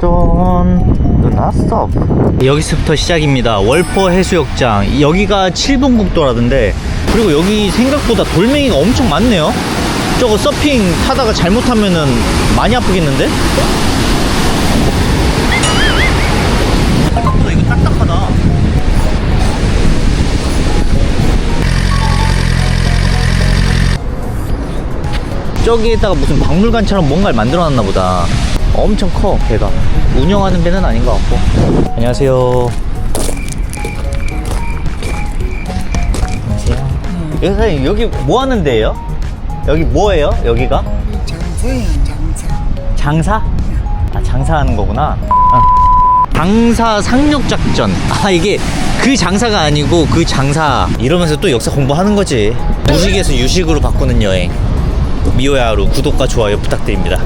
짜잔 누나스톱 여기서부터 시작입니다. 월포 해수욕장. 여기가 7번 국도라던데 그리고 여기 생각보다 돌멩이가 엄청 많네요. 저거 서핑 타다가 잘못하면은 많이 아프겠는데? 딱딱하다. 저기에다가 무슨 박물관처럼 뭔가를 만들어 놨나 보다 엄청 커 배가. 운영하는 배는 아닌 것 같고. 안녕하세요. 안녕하세요. 여기 여기 뭐 하는 데예요? 여기 뭐예요? 여기가? 장사야 장사. 장사? 아 장사하는 거구나. 아. 장사 상륙 작전. 아 이게 그 장사가 아니고 그 장사. 이러면서 또 역사 공부하는 거지. 무식에서 유식으로 바꾸는 여행. 미오야루 구독과 좋아요 부탁드립니다